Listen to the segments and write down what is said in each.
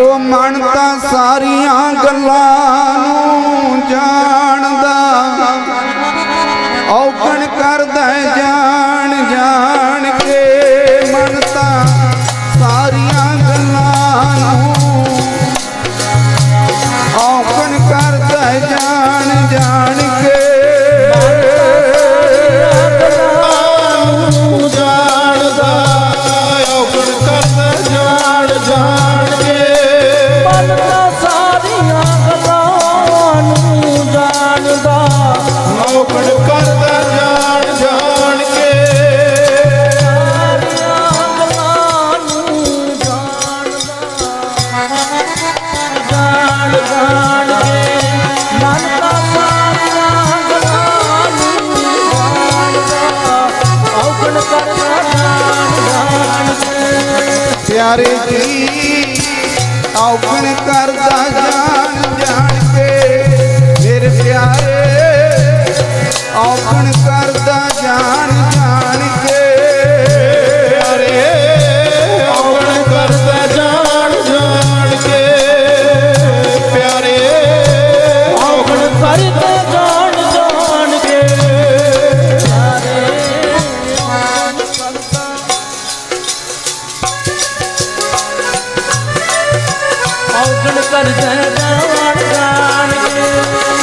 ਉਹ ਮਨ ਤਾਂ ਸਾਰੀਆਂ ਗੱਲਾਂ ਨੂੰ ਜਾਣਦਾ। ਪਿਆਰੇ ਦੀ ਔਗਣ ਕਰਦਾ ਜਾਣ ਜਾਣ ਕੇ ਮੇਰੇ ਪਿਆਰੇ ਔਗਣ ਕਰਦਾ ਜਾਣ ਜਾਣ ਔਗਣ ਕਰਦੇ ਦਾਨ ਦਾਨ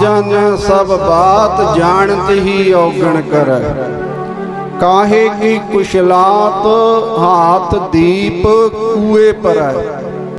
ਜਨ ਸਭ ਬਾਤ ਜਾਣਤ ਹੀ ਔਗਣ ਕਰ। ਕਾਹੇ ਕੀ ਕੁਸ਼ਲਾਤ ਹਾਥ ਦੀਪ ਕੂਏ ਪਰੈ।